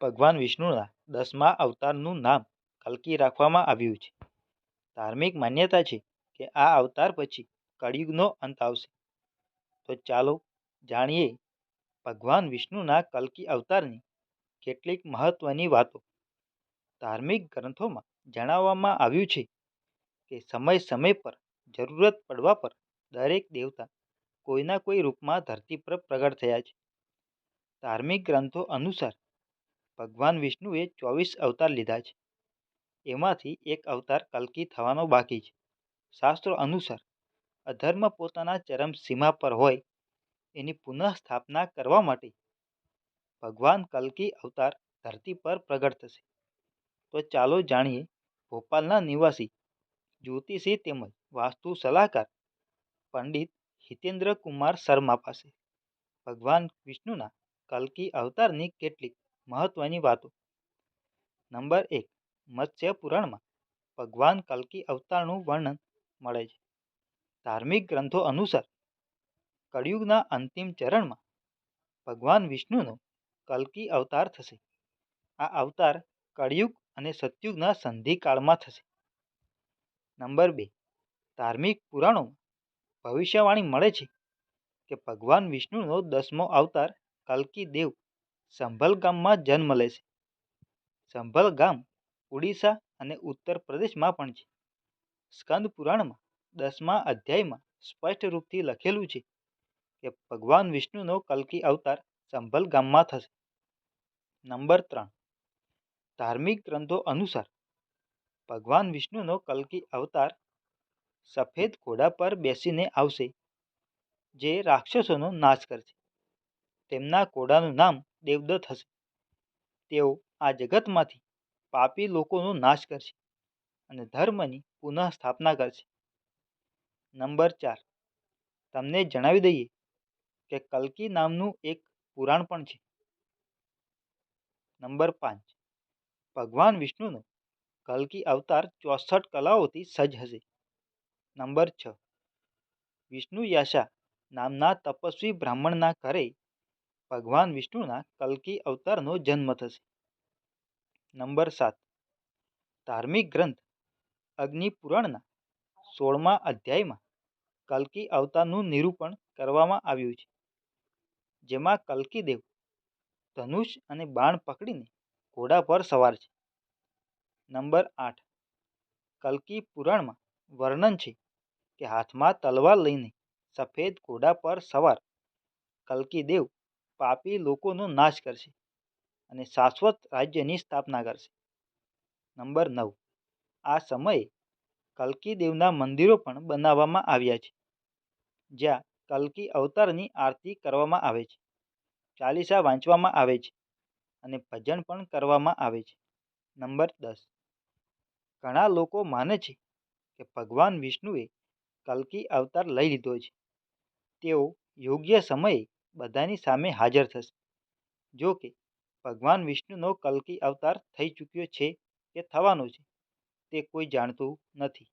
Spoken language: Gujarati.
ભગવાન વિષ્ણુના દસમા અવતારનું નામ કલ્કી રાખવામાં આવ્યું છે. ધાર્મિક માન્યતા છે કે આ અવતાર પછી કળિયુગનો અંત આવશે. તો ચાલો જાણીએ ભગવાન વિષ્ણુના કલ્કી અવતારની કેટલીક મહત્વની વાતો. ધાર્મિક ગ્રંથોમાં જણાવવામાં આવ્યું છે કે સમય સમય પર જરૂરત પડવા પર દરેક દેવતા કોઈના કોઈ રૂપમાં ધરતી પર પ્રગટ થયા છે. ધાર્મિક ગ્રંથો અનુસાર ભગવાન વિષ્ણુએ ચોવીસ અવતાર લીધા છે. એમાંથી એક અવતાર કલ્કી થવાનો બાકી છે. શાસ્ત્રો અનુસાર, અધર્મ પોતાના ચરમ સીમા પર હોય, એની પુનઃ સ્થાપના કરવા માટે ભગવાન કલ્કી અવતાર ધરતી પર પ્રગટ થશે. તો ચાલો જાણીએ, ભોપાલના નિવાસી જ્યોતિષી તેમજ વાસ્તુ સલાહકાર પંડિત હિતેન્દ્ર કુમાર શર્મા પાસે ભગવાન વિષ્ણુના કલ્કી અવતારની કેટલીક મહત્વની વાતો. નંબર એક, મત્સ્ય પુરાણમાં ભગવાન કલ્કી અવતારનું વર્ણન મળે છે. ધાર્મિક ગ્રંથો અનુસાર કળિયુગના અંતિમ ચરણમાં ભગવાન વિષ્ણુનો કલ્કી અવતાર થશે. આ અવતાર કળિયુગ અને સતયુગના સંધિકાળમાં થશે. નંબર બે, ધાર્મિક પુરાણોમાં ભવિષ્યવાણી મળે છે કે ભગવાન વિષ્ણુનો દસમો અવતાર કલ્કી દેવ સંભલ ગામમાં જન્મ લે છે. સંભલ ગામ ઓડિશા અને ઉત્તર પ્રદેશમાં પણ છે. સ્કંદ પુરાણમાં દસમા અધ્યાયમાં સ્પષ્ટ રૂપથી લખેલું છે કે ભગવાન વિષ્ણુનો કલ્કી અવતાર સંભલ ગામમાં થશે. નંબર ત્રણ. ધાર્મિક ગ્રંથો અનુસાર ભગવાન વિષ્ણુનો કલ્કી અવતાર સફેદ ઘોડા પર બેસીને આવશે, જે રાક્ષસોનો નાશ કરશે. તેમના ઘોડાનું નામ દેવદત્ત હશે. તેઓ આ જગતમાંથી પાપી લોકોનો નાશ કરશે અને ધર્મની પુનઃ સ્થાપના કરશે. નંબર ચાર. તમને જણાવી દઈએ કે કલ્કી નામનું એક પુરાણ પણ છે. નંબર પાંચ. ભગવાન વિષ્ણુનો કલ્કી અવતાર ચોસઠ કલાઓથી સજ્જ હશે. નંબર છ. વિષ્ણુ યાશા નામના તપસ્વી બ્રાહ્મણના ઘરે ભગવાન વિષ્ણુના કલ્કી અવતારનો જન્મ થશે. નંબર સાત. ધાર્મિક ગ્રંથ અગ્નિપુરાણના સોળમા અધ્યાયમાં કલ્કી અવતારનું નિરૂપણ કરવામાં આવ્યું છે. જેમાં કલ્કી દેવ ધનુષ અને બાણ પકડીને ઘોડા પર સવાર છે. નંબર આઠ. કલ્કી પુરાણમાં વર્ણન છે કે હાથમાં તલવાર લઈને સફેદ ઘોડા પર સવાર કલ્કી દેવ પાપી લોકોનો નાશ કરશે અને શાશ્વત રાજ્યની સ્થાપના કરશે. નંબર નવ. આ સમયે કલ્કી દેવના મંદિરો પણ બનાવવામાં આવ્યા છે, જ્યાં કલ્કી અવતારની આરતી કરવામાં આવે છે, ચાલીસા વાંચવામાં આવે છે અને ભજન પણ કરવામાં આવે છે. નંબર દસ. ઘણા લોકો માને છે કે ભગવાન વિષ્ણુએ કલ્કી અવતાર લઈ લીધો છે. તેઓ યોગ્ય સમયે બધાની સામે હાજર થશે. જો કે, ભગવાન વિષ્ણુનો કલ્કી અવતાર થઈ ચૂક્યો છે કે થવાનો છે, તે કોઈ જાણતું નથી.